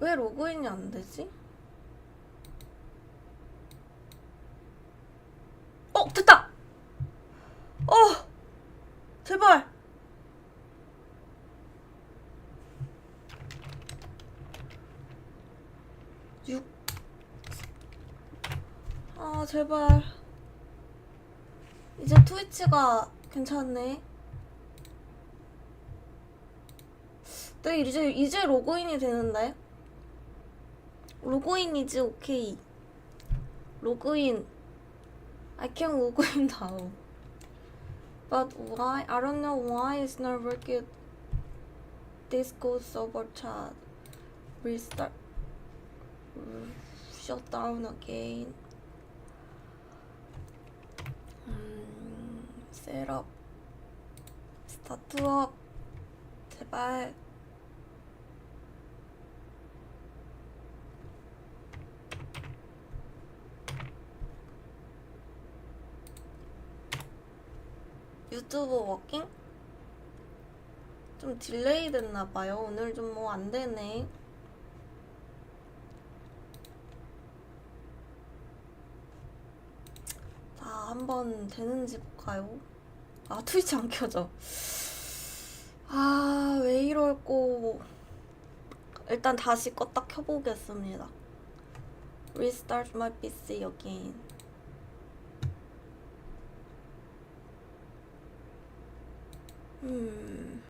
왜 로그인이 안 되지? 어, 됐다! 어! 제발! 육. 아, 제발. 이제 트위치가 괜찮네. 네, 이제, 이제 로그인이 되는데? 로그인이지, 오케이. 로그인. I can login now. But why? I don't know why it's not working. Discord server chat. Restart. Shut down again. 음, 셋업. 스타트업. 제발. 유튜브 워킹? 좀 딜레이 됐나봐요. 오늘 좀 뭐 안 되네. 자, 한번 되는지 볼까요? 아, 트위치 안 켜져. 아, 왜 이럴꼬. 일단 다시 껐다 켜보겠습니다. Restart my PC again. 嗯。